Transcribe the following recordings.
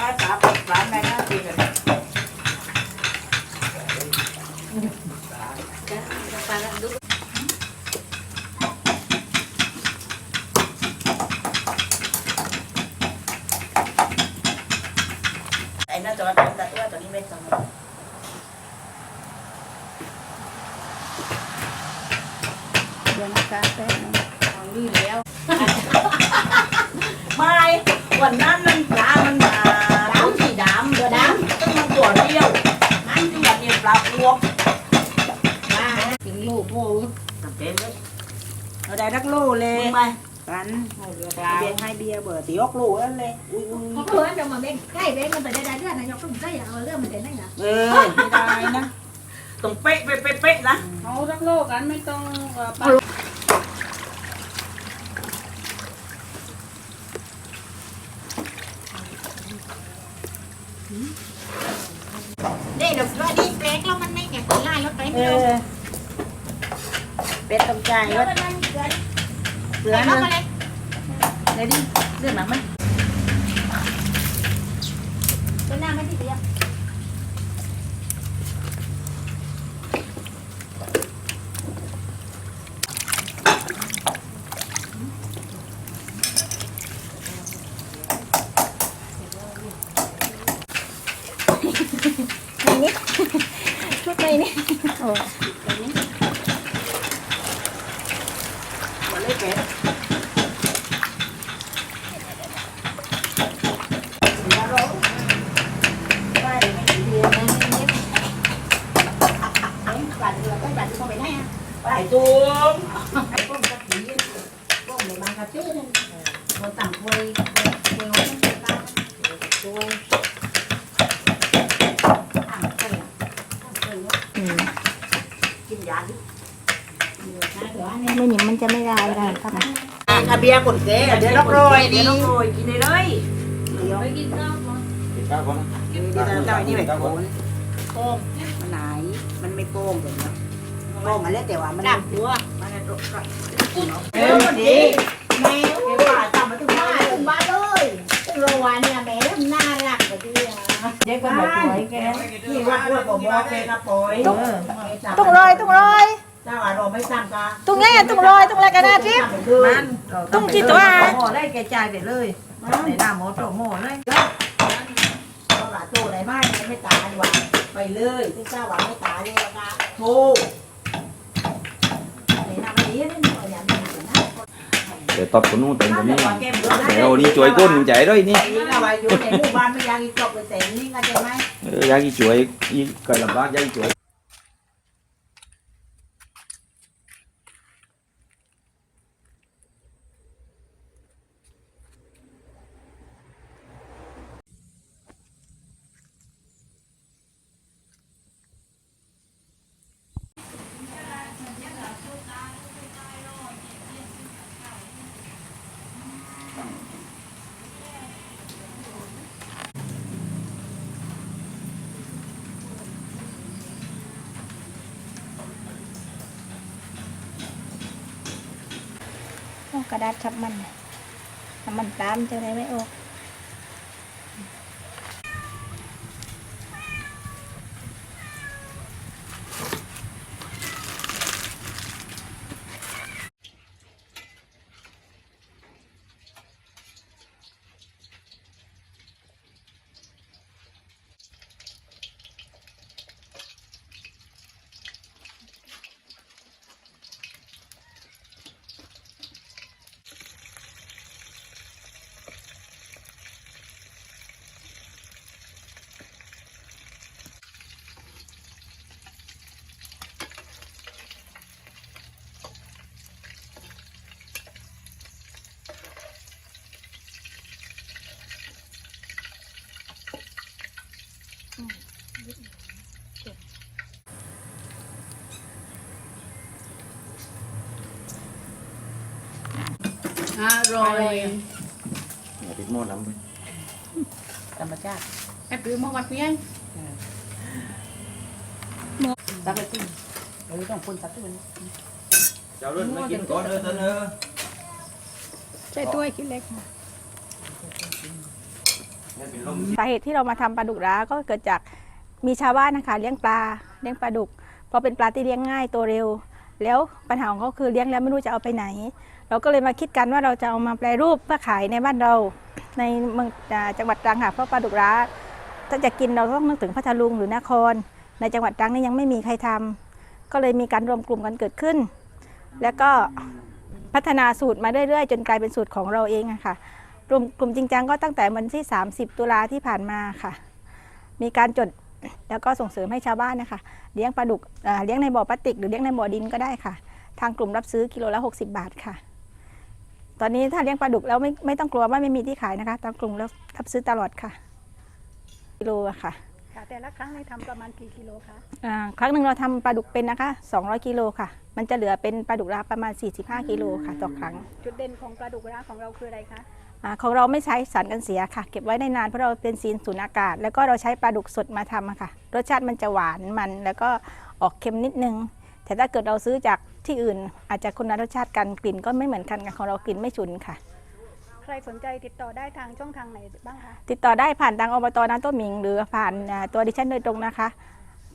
ได้สามสามในห้าปีเลยปลาละดูไอ้นั่นตัวนั้นแต่ว่าตัวนี้ไม่ทำเดี๋ยวนะคะแป๊บนึงเอาลื่นแล้วไม่วันนั้นนปลามัน มาถึงลูกโม่ทำเป็นเลยเอาได้รักโลเลมึยงไปปันเอาเรือปลาเบียร์ให้เบียร์เบิร์ตีออกโลนั่นเลยอุ้ยอุ้ยเขาก็ว่าจะมาเบ่งใกล้เบ่งมันไปได้ได้เรื่องนายกต้องใกล้เอาเรื่องมันเด่นได้นะเออไม่ได้นะต้องเป๊ะเป๊ะเป๊ะเป๊ะนะเอารักโลกกันไม่ต้องเอ่อปะเด็กเดี๋ยวว่าดีแปลกแล้วมันไม่แก่คนไล่รถไปเอไม่รู้อ เป็ดตำใจแล้ก็วมันเกิดเสือไปเนเข้าอะมาเลยเดี๋ยวดิเรื่องหนังมันเป็นหน้าไม่ที่เดียวชุดในนี่โอ้มันเลยเป็ดได้ไม่ดีเดี ยวบัตรเรือต้องบัตรที่เขาไปได้อะไปตูม ไอ้พวกกะทิพวกในบางกะทินั่นเราต่างคุยคุยว่ามันเป็นตาคุยต่างคุยต่างคุยว่าอืมกินยาดิอยู่นะเดี๋ยวอันนี้ไม่หนิมันจะไม่ได้ได้ครับอาเบียร์กดแกเดี๋ยวน้องโรยเดี๋ยวน้องโรยกินเลยเลยไปกินข้าวก่อนกินข้าวก่อนนะเดี๋ยวเรานี่แบบโป้งโป้งมันไหนมันไม่โป้งแบบนี้โป้งมาแล้วแต่ว่ามันดักหัวมาในรถก่อนเออดีแม่เก็บว่าทำมาถึงมาบ้านถึงบ้านเลยโรวานเนี่ยแม่น่ารักกว่าที่อะเด็กก็มาสวยแกที่ว่าว่าผมบอกแกนะปอยตุ้งลอยตุ้งลอย เจ้าอารมณ์ไม่ซ้ำกันตุ้งไงตุ้งลอยตุ้งอะไรกันนะทิพย์ มันตุ้งกี่ตัวหม้อได้แกจ่ายไปเลยในหน้าหม้อโตหม้อเลยเอาละโตไหนบ้านไม่ตายหวานไปเลยที่เจ้าหวานไม่ตายเลยนะโทในหน้าไม่ดีนี่หน่อยอย่างนี้นะเดี๋ยวตบคนนู้นเต็มคนนี้เดี๋ยวนี่ช่วยก้นใจด้วยนี่นี่นะว่าอยู่ในหมู่บ้านไม่ยังอีกจบไปแต่นี่ก็จะไหม เอออยากอีช่วยอีเกิดลำบากอยากอีช่วย กระดาษทับมันทำมันตามจะได้ไม่ออก อร่อยอย่าติดหม้อน้ำไปธรรมชาติไอ้ปืนมาวัดเพี้ยนตักไปขึ้นเออต้องคนตักขึ้นเจ้ารุ่นไม่กินก่อนเลยท่านเออใช่ถ้วยขี้เล็กมสาเหตุที่เรามาทำปลาดุกร้าก็เกิดจาก มีชาวบ้านนะคะเลี้ยงปลาเลี้ยงปลาดุกเพราะเป็นปลาที่เลี้ยงง่ายตัวเร็ว แล้วปัญหาของเขาคือเลี้ยงแล้วไม่รู้จะเอาไปไหน เราก็เลยมาคิดกันว่าเราจะเอามาแปรรูปเพื่อขายในบ้านเราในเมืองจังหวัดตรังค่ะเพราะปลาดุกร้าถ้าจะกินเราต้องนึกถึงพัทลุงหรือนคร ในจังหวัดตรังนี่ยังไม่มีใครทำก็เลยมีการรวมกลุ่มกันเกิดขึ้น แล้วก็พัฒนาสูตรมาเรื่อยๆ จนกลายเป็นสูตรของเราเองอะค่ะกลุ่มกลุ่มจริงจังก็ตั้งแต่วันที่ 30 ตุลาที่ผ่านมาค่ะ มีการจด แล้วก็ส่งเสริมให้ชาวบ้านนะคะเลี้ยงปลาดุกเลี้ยงในบ่อพลาสติก หรือเลี้ยงในบ่อดินก็ได้ค่ะ ทางกลุ่มรับซื้อกิโลละ 60 บาทค่ะ ตอนนี้ถ้าเลี้ยงปลาดุกแล้วไม่ไม่ต้องกลัวว่าไม่มีที่ขายนะคะทางกลุ่มรับรับซื้อตลอดค่ะกิโลค่ะ ค่ะ แต่ละครั้งในทำประมาณกี่กิโลคะอ่าครั้งหนึ่งเราทำปลาดุกเป็นนะคะ 200กิโลค่ะ มันจะเหลือเป็นปลาดุกราประมาณ 45กิโลค่ะต่อครั้งจุดเด่นของปลาดุกร้าของเราคืออะไรคะอาของเราไม่ใช้สารกันเสียค่ะ เก็บไว้ได้นานเพราะเราเป็นซีนสูญอากาศ แล้วก็เราใช้ปลาดุกสดมาทำอะค่ะ รสชาติมันจะหวานมันแล้วก็ออกเค็มนิดนึง แต่ถ้าเกิดเราซื้อจากที่อื่น อาจจะคนละรสชาติกันกลิ่นก็ไม่เหมือนกันกับของเรากลิ่นไม่ฉุนค่ะ ใครสนใจติดต่อได้ทางช่องทางไหนบ้างคะ ติดต่อได้ผ่านทางอบตน้ำต้นหมิง หรือผ่านอ่าตัวดิฉันโดยตรงนะคะ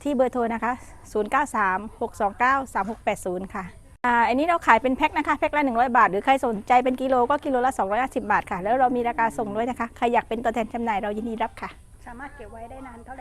ที่เบอร์โทรนะคะ 0936293680 ค่ะอ่าอันนี้เราขายเป็นแพ็คนะคะ แพ็คละ 100 บาท หรือใครสนใจเป็นกิโลก็กิโลละ 250 บาทค่ะ แล้วเรามีราคาส่งด้วยนะคะ ใครอยากเป็นตัวแทนจำหน่ายเรายินดีรับค่ะ สามารถเก็บไว้ได้นานเท่าไหร่